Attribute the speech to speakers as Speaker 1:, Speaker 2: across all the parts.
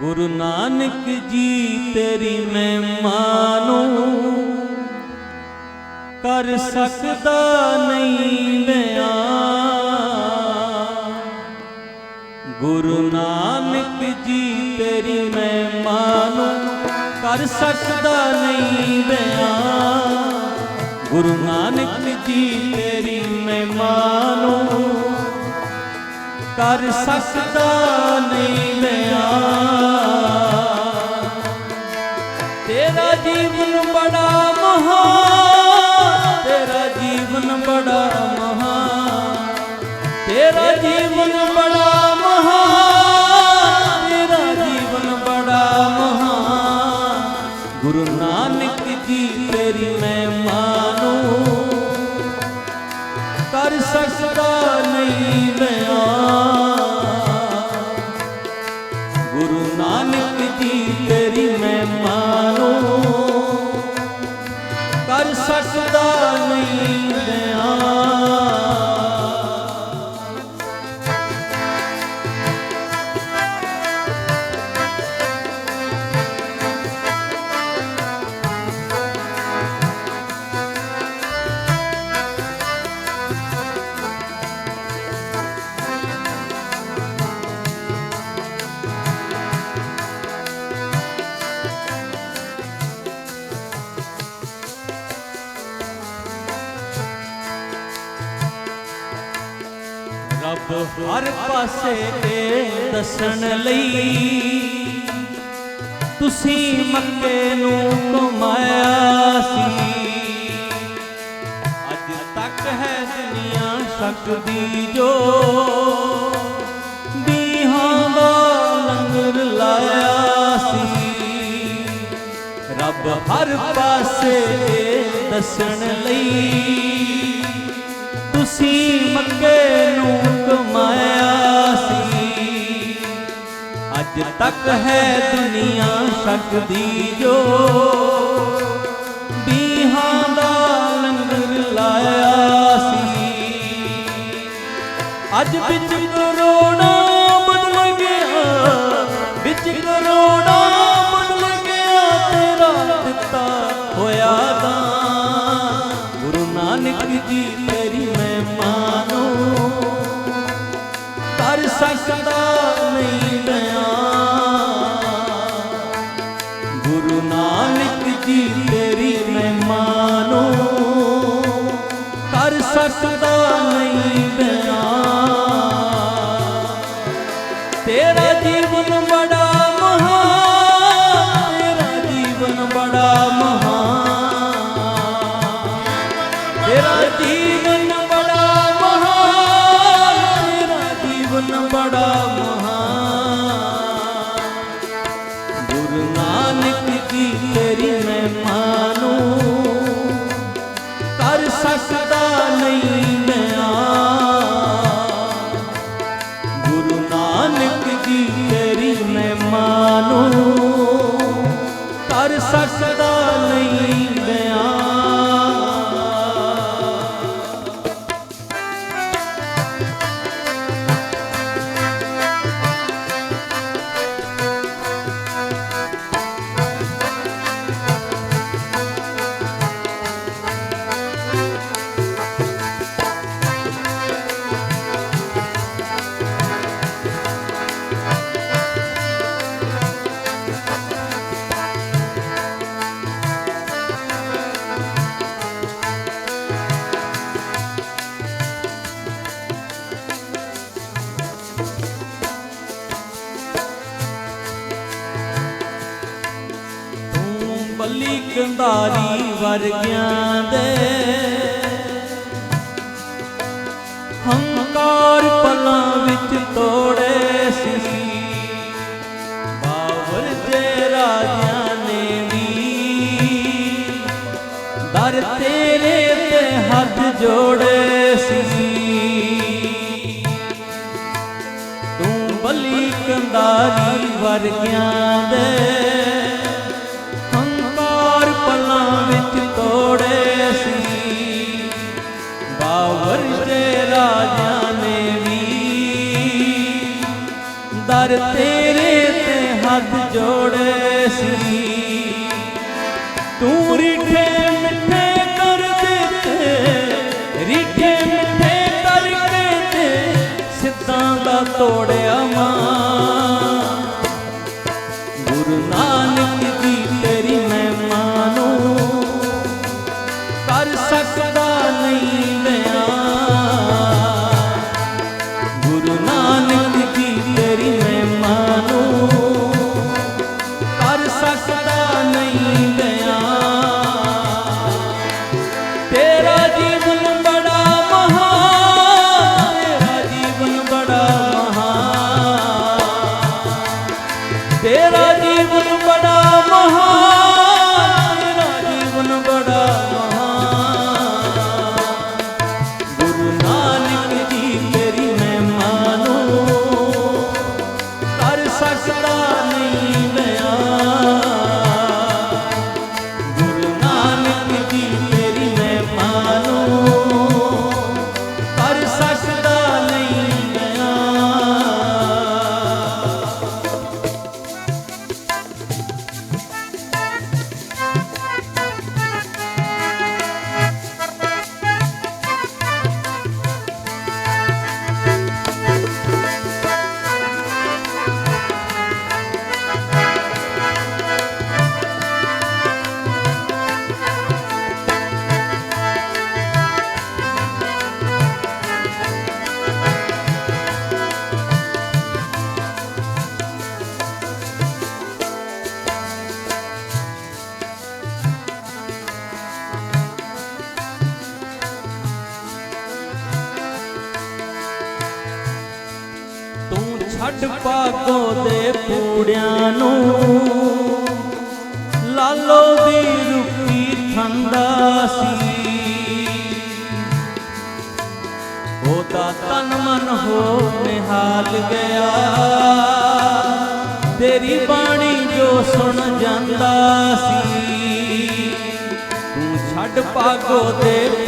Speaker 1: ਗੁਰੂ ਨਾਨਕ ਜੀ ਤੇਰੀ ਮੈਂ ਮਾਨੂੰ। ਕਰ ਸਕਦਾ ਨਹੀਂ ਬਿਆਨ ਗੁਰੂ ਨਾਨਕ ਜੀ ਤੇਰੀ ਮੈਂ ਮਾਨੂੰ। ਕਰ ਸਕਦਾ ਨਹੀਂ ਬਿਆਨ ਗੁਰੂ ਨਾਨਕ ਜੀ ਤੇਰੀ ਮੈਂ ਮਾਨੂੰ। ਕਰ ਸਕਦਾ ਨਹੀਂ ਬਿਆਨ ਤੇਰਾ ਜੀਵਨ ਬੜਾ ਮਹਾਨ ਹਰ ਪਾਸੇ ਤੇ ਦੱਸਣ ਲਈ। ਤੁਸੀਂ ਮੱਕੇ ਨੂੰ ਘੁਮਾਇਆ ਸੀ। ਅੱਜ ਤੱਕ ਹੈ ਦੁਨੀਆ ਸਕਦੀ ਜੋ। ਬੀਹਾਂ ਦਾ ਲੰਗਰ ਲਾਇਆ ਸੀ। ਰੱਬ ਹਰ ਪਾਸੇ ਦੱਸਣ ਲਈ। ਤੁਸੀਂ ਮੱਕੇ ਨੂੰ ਕਮਾਇਆ ਸੀ। ਅੱਜ ਤੱਕ ਹੈ ਦੁਨੀਆ ਸਕਦੀ ਜੋ। ਬੀਹਾਂ ਦਾ ਲੰਗਰ ਲਾਇਆ ਸੀ। ਅੱਜ ਵਿੱਚ ਗੁਰੂ ਨਾਨਕ ਜੀ ਤੇਰੀ ਮਹਿਮਾਨੋ ਕਰ ਸਕਦਾ ਨਹੀਂ। ਬੱਲੀ ਕੰਧਾਰੀ ਵਰਗਿਆਂ ਦੇ। ਹੰਕਾਰ ਪਲਾਂ ਵਿੱਚ ਤੋੜੇ ਸੀ। ਬਾਬਰ ਦੇ ਰਾਜਿਆਂ ਨੇ ਵੀ। ਦਰ ਤੇਰੇ ਤੇ ਹੱਥ ਜੋੜੇ ਸੀ। ਤੂੰ ਬਲੀ ਕੰਦਾਰੀ ਵਰਗਿਆਂ ਦੇ। ਨੇ ਤੇਰੇ ਤੇ ਹੱਥ ਜੋੜੇ ਸੀ। ਤੂੰ ਰੀਠੇ ਮਿੱਠੇ ਕਰ ਦਿੱਤੇ ਰੀਠੇ ਮਿੱਠੇ ਕਰਕੇ ਤੇ ਸਿੱਧਾਂ ਦਾ ਤੋੜਿਆ ਮਾਂ। ਸਕਦਾ ਨਹੀਂ ਬਿਆਨ ਛੱਡ ਪਾਗੋ ਦੇ ਪੂੜਿਆਂ ਨੂੰ। ਲਾਲੋ ਦੀ ਰੁੱਖੀ ਠੰਡਾ ਸੀ। ਉਹਦਾ ਤਨ ਮਨ ਹੋ ਨਿਹਾਲ ਗਿਆ। ਤੇਰੀ ਬਾਣੀ ਜੋ ਸੁਣ ਜਾਂਦਾ ਸੀ। ਤੂੰ ਛੱਡ ਪਾਗੋ ਦੇ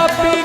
Speaker 1: ਮੈਂ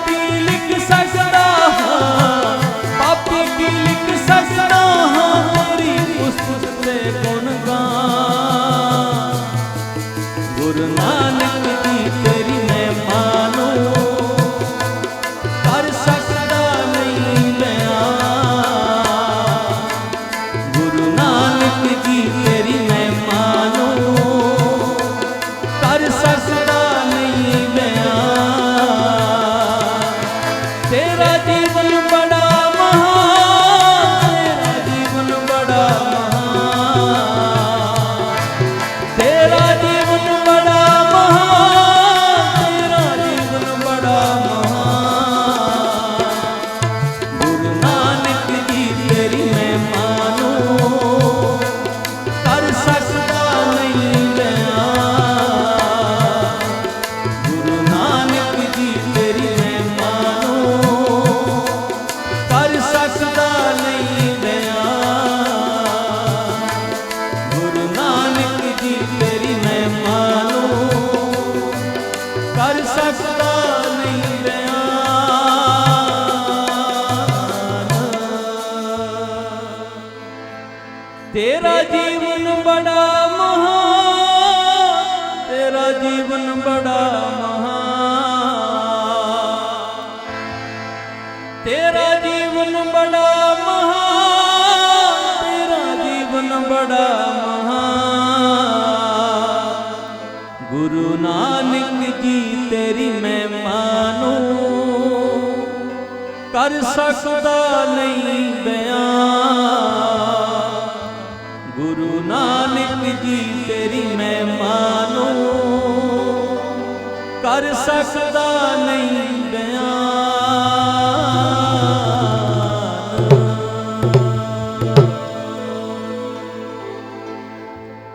Speaker 1: ਤੇਰਾ ਜੀਵਨ ਬੜਾ ਮਹਾਨ, ਤੇਰਾ ਜੀਵਨ ਬੜਾ ਮਹਾਨ। ਤੇਰਾ ਜੀਵਨ ਬੜਾ ਮਹਾਨ, ਤੇਰਾ ਜੀਵਨ ਬੜਾ ਮਹਾਨ। ਗੁਰੂ ਨਾਨਕ ਜੀ ਤੇਰੀ ਮੈਂ ਨੂੰ ਕਰ ਸਕਦਾ ਨਹੀਂ ਬਿਆਨ। ਗੁਰੂ ਨਾਨਕ ਜੀ ਤੇਰੀ ਮੈਂ ਨੂੰ ਕਰ ਸਕਦਾ